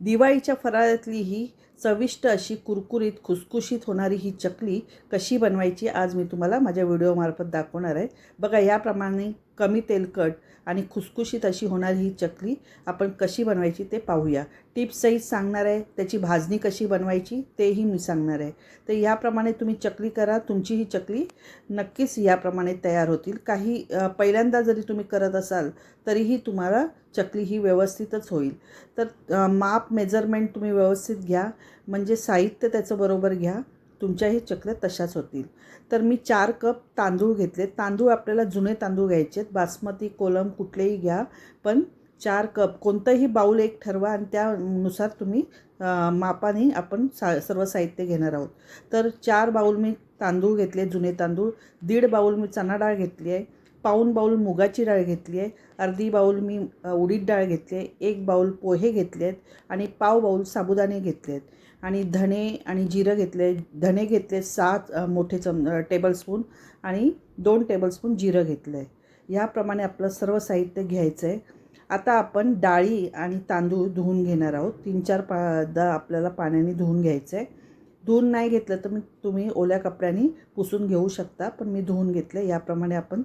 दिवाळीच्या फराळातली ही चविष्ट अशी कुरकुरीत खुसखुशीत होणारी ही चकली कशी बनवायची आज मी तुम्हाला माझ्या व्हिडिओमार्फत दाखवणार आहे. बघा याप्रमाणे कमी तेलकट आणि खुसखुशीत अशी होणारी ही चकली आपण कशी बनवायची ते पाहूया. टिप्सही सांगणार आहे त्याची भाजणी कशी बनवायची तेही मी सांगणार आहे. तर याप्रमाणे तुम्ही चकली करा तुमची ही चकली नक्कीच याप्रमाणे तयार होतील. काही पहिल्यांदा जरी तुम्ही करत असाल तरीही तुम्हाला चकली ही व्यवस्थितच होईल. तर माप मेजरमेंट तुम्ही व्यवस्थित घ्या. म्हणजे साहित्य त्याचं बरोबर घ्या तुमच्याही चक्र तशाच होतील. तर मी चार कप तांदूळ घेतले. तांदूळ आपल्याला जुने तांदूळ घ्यायचे आहेत. बासमती कोलम कुठलेही घ्या पण चार कप. कोणतंही बाऊल एक ठरवा आणि त्यानुसार तुम्ही मापाने आपण सा सर्व साहित्य घेणार आहोत. तर चार बाऊल मी तांदूळ घेतले जुने तांदूळ. दीड बाऊल मी चणा डाळ घेतली आहे. पाऊण बाऊल मुगाची डाळ घेतली आहे अर्धी बाऊल मी उडीद डाळ घेतली आहे एक बाऊल पोहे घेतले आहेत आणि पाव बाऊल साबुदाणे घेतले आहेत. आणि धणे आणि जिरं घेतले धणे घेतले सात मोठे चम टेबलस्पून आणि दोन टेबलस्पून जिरं घेतलं आहे याप्रमाणे आपलं सर्व साहित्य घ्यायचं आहे. आता आपण डाळी आणि तांदूळ धुवून घेणार आहोत. तीन चार पादा आपल्याला पाण्याने धुवून घ्यायचं आहे. धुवून नाही घेतलं तर मी तुम्ही ओल्या कपड्याने पुसून घेऊ शकता पण मी धुवून घेतलं याप्रमाणे आपण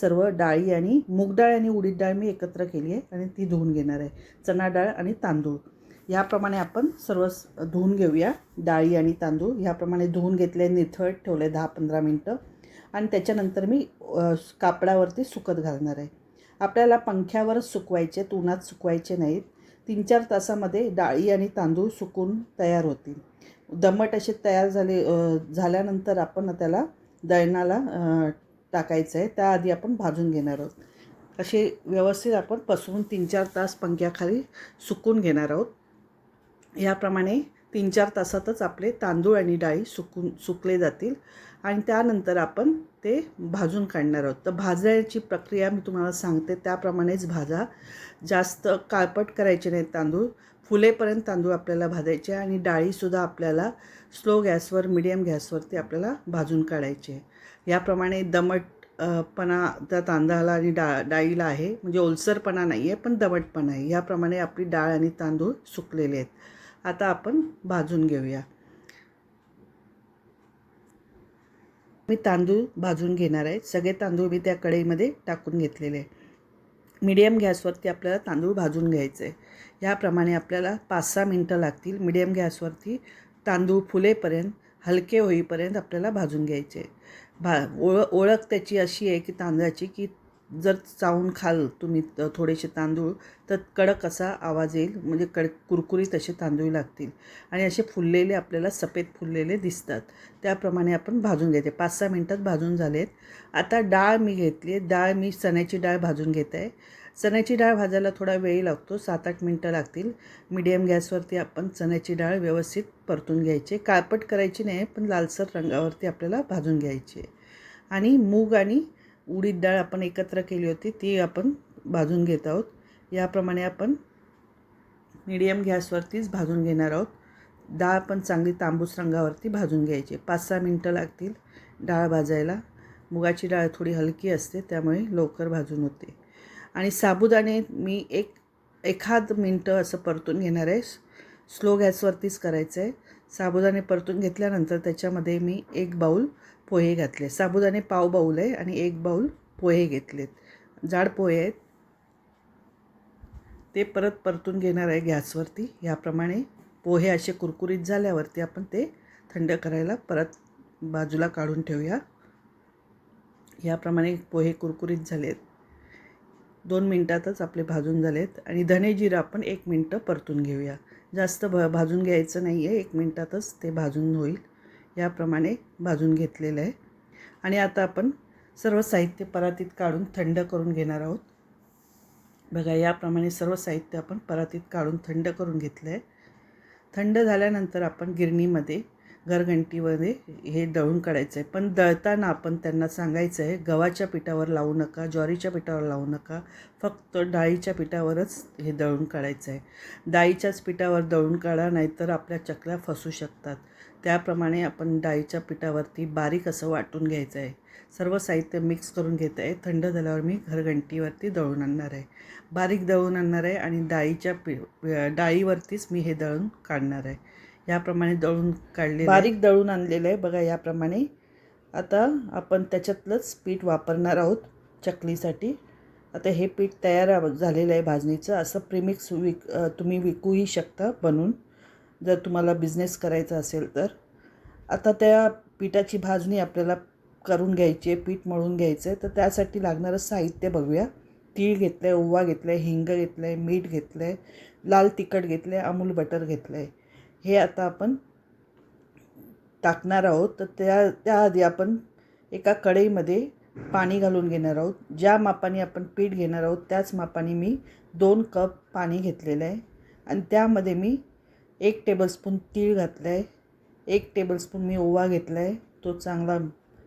सर्व डाळी आणि मूग डाळ आणि उडीद डाळ मी एकत्र केली आहे आणि ती धुवून घेणार आहे. चणा डाळ आणि तांदूळ. याप्रमाणे आपण सर्व धुवून घेऊया. डाळी आणि तांदूळ ह्याप्रमाणे धुवून घेतले निथळ ठेवले दहा पंधरा मिनटं. आणि त्याच्यानंतर मी कापडावरती सुकत घालणार आहे. आपल्याला पंख्यावरच सुकवायचे आहेत, उन्हात सुकवायचे नाहीत. तीन चार तासामध्ये डाळी आणि तांदूळ सुकून तयार होतील. दमट असे तयार झाले झाल्यानंतर आपण त्याला दळणाला टाकायचं आहे त्याआधी आपण भाजून घेणार आहोत. असे व्यवस्थित आपण पसरून तीन चार तास पंख्याखाली सुकून घेणार आहोत. याप्रमाणे तीन चार तासातच आपले तांदूळ आणि डाळी सुकून सुकले जातील आणि त्यानंतर आपण ते भाजून काढणार आहोत. तर भाजायची प्रक्रिया मी तुम्हाला सांगते त्याप्रमाणेच भाजा. जास्त काळपट करायचे नाहीत तांदूळ. फुलेपर्यंत तांदूळ आपल्याला भाजायचे आणि डाळीसुद्धा आपल्याला स्लो गॅसवर मिडियम गॅसवरती आपल्याला भाजून काढायचे याप्रमाणे दमट पणा त्या तांदळाला आणि डा डाळीला आहे. म्हणजे ओलसरपणा नाही आहे पण दमटपणा आहे. याप्रमाणे आपली डाळ आणि तांदूळ सुकलेले आहेत. आता आपण भाजून घेऊया. मी तांदूळ भाजून घेणार आहे. सगळे तांदूळ मी त्या कढईमध्ये टाकून घेतलेले आहे मीडियम गॅसवरती आपल्याला तांदूळ भाजून घ्यायचे ह्याप्रमाणे याप्रमाणे आपल्याला पाच सहा मिनटं लागतील. मीडियम गॅसवरती तांदूळ फुलेपर्यंत हलके होईपर्यंत आपल्याला भाजून घ्यायचे आहे. भा ओळ ओळख त्याची अशी आहे की तांदळाची की जर चावून खाल तुम्ही थोडेसे तांदूळ तर कडक असा आवाज येईल म्हणजे कड कुरकुरीत असे तांदूळ लागतील. आणि असे फुललेले आपल्याला सफेद फुललेले दिसतात. त्याप्रमाणे आपण भाजून घ्यायचे पाच सहा मिनटात भाजून झालेत. आता डाळ मी घेतली आहे. डाळ मी चण्याची डाळ भाजून घेत आहे. चण्याची डाळ भाजायला थोडा वेळ लागतो सात आठ मिनटं लागतील. मीडियम गॅसवरती आपण चण्याची डाळ व्यवस्थित परतून घ्यायची. काळपट करायची नाही पण लालसर रंगावरती आपल्याला भाजून घ्यायची. आहे आणि मूग आणि उडीद डाळ आपण एकत्र केली होती ती आपण भाजून घेत आहोत. याप्रमाणे आपण मीडियम गॅसवरतीच भाजून घेणार आहोत. डाळ पण चांगली तांबूस रंगावरती भाजून घ्यायची. पाच सहा मिनटं लागतील डाळ भाजायला. मुगाची डाळ थोडी हलकी असते त्यामुळे लवकर भाजून होते. आणि साबुदाणे मी एक एखाद मिनटं असं परतून घेणार आहे. स्लो गॅसवरतीच करायचं आहे. साबुदाणे परतून घेतल्यानंतर त्याच्यामध्ये मी एक बाऊल पोहे घातले. साबुदाणे पाव बाऊल आहे आणि एक बाऊल पोहे घेतलेत. जाड पोहे आहेत. ते परत परतून घेणार आहे गॅसवरती. याप्रमाणे पोहे असे कुरकुरीत झाल्यावरती आपण ते थंड करायला परत बाजूला काढून ठेवूया. याप्रमाणे पोहे कुरकुरीत झालेत. दोन मिनटातच आपले भाजून झालेत. आणि धने जिरं आपण एक मिनटं परतून घेऊया. जास्त भ भाजून घ्यायचं नाही आहे एक मिनटातच ते भाजून होईल. याप्रमाणे भाजून घेतलेलं आहे. आणि आता आपण सर्व साहित्य परातीत काढून थंड करून घेणार आहोत. बघा याप्रमाणे सर्व साहित्य आपण परातीत काढून थंड करून घेतलं आहे थंड झाल्यानंतर आपण गिरणीमध्ये घरघंटीमध्ये हे दळून काढायचं आहे. पण दळताना आपण त्यांना सांगायचं आहे गव्हाच्या पिठावर लावू नका ज्वारीच्या पिठावर लावू नका. फक्त डाळीच्या पिठावरच हे दळून काढायचं आहे. डाळीच्याच पिठावर दळून काढा नाहीतर आपल्या चकल्या फसू शकतात. त्याप्रमाणे आपण डाळीच्या पिठावरती बारीक असं वाटून घ्यायचं आहे. सर्व साहित्य मिक्स करून घेत आहे. थंड झाल्यावर मी घरघंटीवरती दळून आणणार आहे. बारीक दळून आणणार आहे आणि डाळीच्या पि डाळीवरतीच मी हे दळून काढणार आहे. याप्रमाणे दळून काढले बारीक दळून आणलेलं आहे. बघा याप्रमाणे. आता आपण त्याच्यातलंच पीठ वापरणार आहोत चकलीसाठी. आता हे पीठ तयार झालेलं आहे भाजणीचं. असं प्रिमिक्स विक तुम्ही विकूही शकता बनवून जर तुम्हाला बिझनेस करायचा असेल तर. आता त्या पिठाची भाजणी आपल्याला करून घ्यायची आहे पीठ मळून घ्यायचं आहे. तर त्यासाठी लागणारं साहित्य बघूया. तीळ घेतलं आहे ओवा घेतलं आहे हिंग घेतलं आहे मीठ घेतलं आहे लाल तिखट घेतलं आहे अमूल बटर घेतलं आहे हे आता आपण टाकणार आहोत. तर त्या त्याआधी आपण एका कढईमध्ये पाणी घालून घेणार आहोत. ज्या मापाने आपण पीठ घेणार आहोत त्याच मापाने मी दोन कप पाणी घेतलेलं आहे. आणि त्यामध्ये मी एक टेबलस्पून तीळ घातलं आहे एक टेबलस्पून मी ओवा घेतला आहे तो चांगला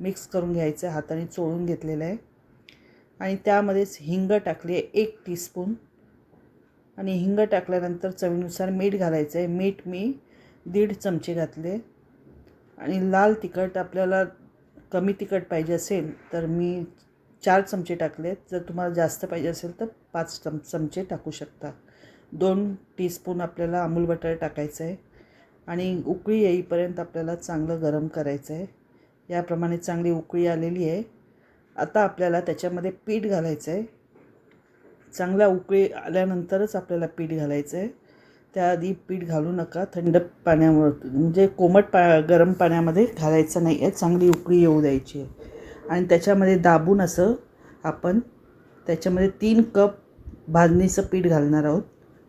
मिक्स करून घ्यायचा आहे हाताने चोळून घेतलेला आहे. आणि त्यामध्येच हिंग टाकली आहे एक टीस्पून आणि हिंग टाकल्यानंतर चवीनुसार मीठ घालायचं आहे मीठ मी दीड चमचे घातले. आणि लाल तिखट आपल्याला कमी तिखट पाहिजे असेल तर मी चार चमचे टाकलेत. जर तुम्हाला जास्त पाहिजे असेल तर पाच चम चमचे टाकू शकता. दोन टीस्पून आपल्याला अमूल बटर टाकायचं आहे आणि उकळी येईपर्यंत आपल्याला चांगलं गरम करायचं आहे याप्रमाणे चांगली उकळी आलेली आहे. आता आपल्याला त्याच्यामध्ये पीठ घालायचं आहे चांगल्या उकळी आल्यानंतरच आपल्याला पीठ घालायचं आहे त्याआधी पीठ घालू नका. थंड पाण्यावर म्हणजे कोमट पा गरम पाण्यामध्ये घालायचं नाही आहे चांगली उकळी येऊ द्यायची आहे. आणि त्याच्यामध्ये दाबून असं आपण त्याच्यामध्ये तीन कप भाजणीचं पीठ घालणार आहोत.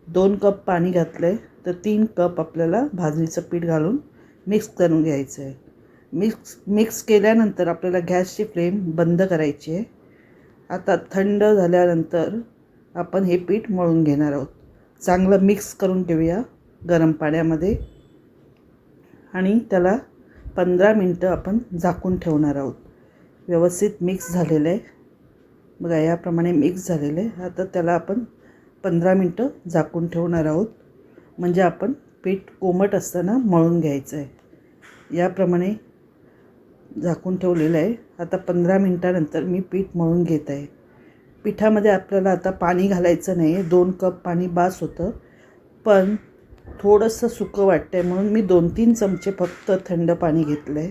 दोन कप पाणी घातलं आहे तर तीन कप आपल्याला भाजणीचं पीठ घालून मिक्स करून घ्यायचं आहे मिक्स मिक्स केल्यानंतर आपल्याला गॅसची फ्लेम बंद करायची आहे. आता थंड झाल्यानंतर आपण हे पीठ मळून घेणार आहोत. चांगलं मिक्स करून ठेवूया गरम पाण्यामध्ये. आणि त्याला पंधरा मिनटं आपण झाकून ठेवणार आहोत. व्यवस्थित मिक्स झालेलं आहे. बघा याप्रमाणे मिक्स झालेलं आहे. आता त्याला आपण पंधरा मिनटं झाकून ठेवणार आहोत. म्हणजे आपण पीठ कोमट असताना मळून घ्यायचं आहे. याप्रमाणे झाकून ठेवलेलं आहे. आता पंधरा मिनटानंतर मी पीठ मळून घेत आहे. पिठामध्ये आपल्याला आता पाणी घालायचं नाही आहे दोन कप पाणी बास होतं. पण थोडंसं सुकं वाटतं आहे म्हणून मी दोन तीन चमचे फक्त थंड पाणी घेतलं आहे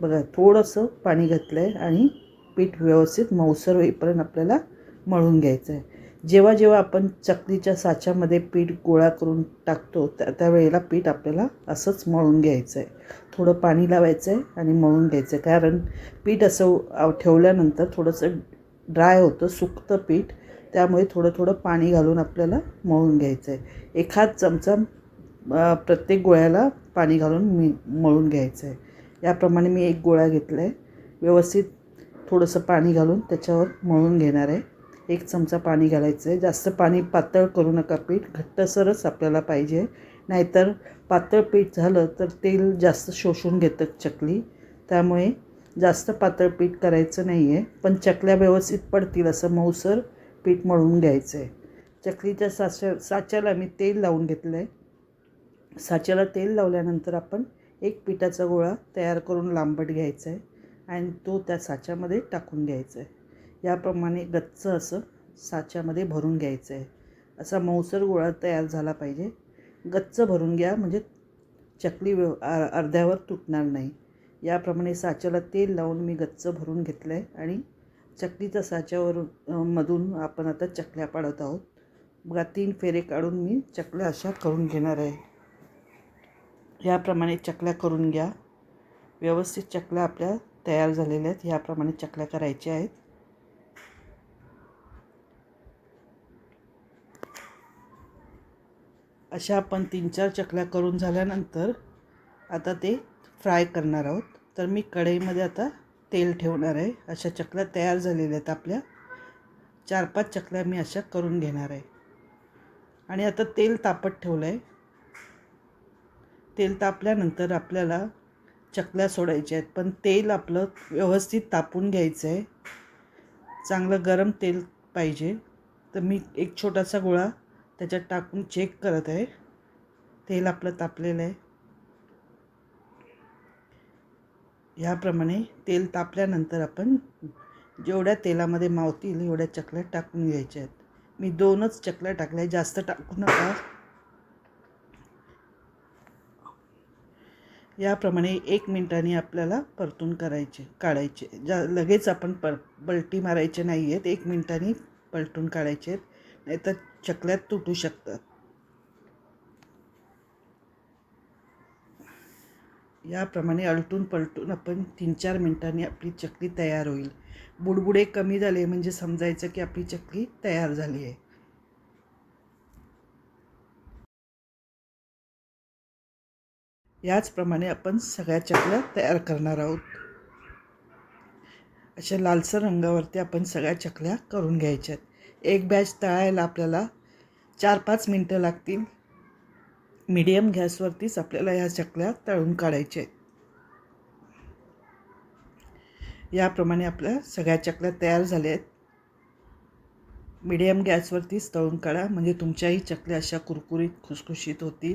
बघा थोडंसं पाणी घातलं आहे आणि पीठ व्यवस्थित मऊसर होईपर्यंत आपल्याला मळून घ्यायचं आहे जेव्हा जेव्हा आपण चकलीच्या साच्यामध्ये पीठ गोळा करून टाकतो त्या त्यावेळेला पीठ आपल्याला असंच मळून घ्यायचं आहे थोडं पाणी लावायचं आहे आणि मळून घ्यायचं आहे कारण पीठ असं ठेवल्यानंतर थोडंसं ड्राय होतं सुकतं पीठ. त्यामुळे थोडं थोडं पाणी घालून आपल्याला मळून घ्यायचं आहे एखाद चमचा प्रत्येक गोळ्याला पाणी घालून मी मळून घ्यायचं आहे याप्रमाणे मी एक गोळा घेतला आहे व्यवस्थित थोडंसं पाणी घालून त्याच्यावर मळून घेणार आहे. एक चमचा पाणी घालायचं आहे जास्त पाणी पातळ करू नका पीठ. घट्टसरच आपल्याला पाहिजे. नाहीतर पातळ पीठ झालं तर तेल जास्त शोषून घेतं चकली. त्यामुळे जास्त पातळ पीठ करायचं नाही आहे पण चकल्या व्यवस्थित पडतील असं मऊसर पीठ मळून घ्यायचं आहे चकलीच्या साच्या साच्याला मी तेल लावून घेतलं आहे साच्याला तेल लावल्यानंतर आपण एक पिठाचा गोळा तयार करून लांबट घ्यायचा आहे आणि तो त्या साच्यामध्ये टाकून घ्यायचा आहे याप्रमाणे गच्च असं साच्यामध्ये भरून घ्यायचं आहे असा मऊसर गोळा तयार झाला पाहिजे. गच्च भरून घ्या म्हणजे चकली व्यव अर्ध्यावर तुटणार नाही. याप्रमाणे साच्याला तेल लावून मी गच्च भरून घेतलं आहे आणि चकलीच्या साच्यावर मधून आपण आता चकल्या पाडत आहोत. बघा तीन फेरे काढून मी चकल्या अशा करून घेणार आहे. याप्रमाणे चकल्या करून घ्या. व्यवस्थित चकल्या आपल्या तयार झालेल्या आहेत. याप्रमाणे चकल्या करायच्या आहेत. अशा आपण तीन चार चकल्या करून झाल्यानंतर आता ते फ्राय करणार आहोत. तर मी कढईमध्ये आता तेल ठेवणार आहे. अशा चकल्या तयार झालेल्या आहेत आपल्या. चार पाच चकल्या मी अशा करून घेणार आहे. आणि आता तेल तापत ठेवलं आहे तेल तापल्यानंतर आपल्याला चकल्या सोडायच्या आहेत. पण तेल आपलं व्यवस्थित तापून घ्यायचं आहे. चांगलं गरम तेल पाहिजे. तर मी एक छोटासा गोळा त्याच्यात टाकून चेक करत आहे. तेल आपलं तापलेलं आहे. ह्याप्रमाणे तेल तापल्यानंतर आपण जेवढ्या तेलामध्ये मावतील एवढ्या चकल्या टाकून घ्यायच्या आहेत. मी दोनच चकल्या टाकल्या जास्त टाकू नका. याप्रमाणे एक मिनिटाने आपल्याला परतून करायचे काढायचे. जा लगेच आपण पर पलटी मारायचे नाही आहेत एक मिनिटाने पलटून काढायचे आहेत. नाहीतर चकल्यात तुटू शकतात. याप्रमाणे अलटून पलटून आपण तीन चार मिनिटांनी आपली चकली तयार होईल. बुडबुडे कमी झाले म्हणजे समजायचं की आपली चकली तयार झाली आहे. याचप्रमाणे आपण सगळ्या चकल्या तयार करणार आहोत. अशा लालसर रंगावरती आपण सगळ्या चकल्या करून घ्यायच्यात. एक बॅच तळायला आपल्याला चार पाच मिनटं लागतील. मीडियम गॅसवरतीच आपल्याला ह्या चकल्या तळून काढायच्या आहेत. याप्रमाणे आपल्या सगळ्या चकल्या तयार झाल्या आहेत. मिडियम गॅसवरतीच तळून काढा. म्हणजे तुमच्याही चकल्या अशा कुरकुरीत खुसखुशीत होतील.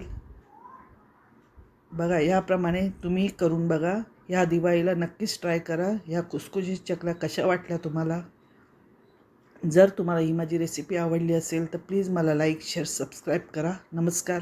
बघा याप्रमाणे तुम्ही करून बघा. ह्या दिवाळीला नक्कीच ट्राय करा. ह्या खुसखुशीत चकल्या कशा वाटल्या तुम्हाला? जर तुम्हाला ही माझी रेसिपी आवडली असेल तर प्लीज मला लाईक शेअर सबस्क्राईब करा. नमस्कार.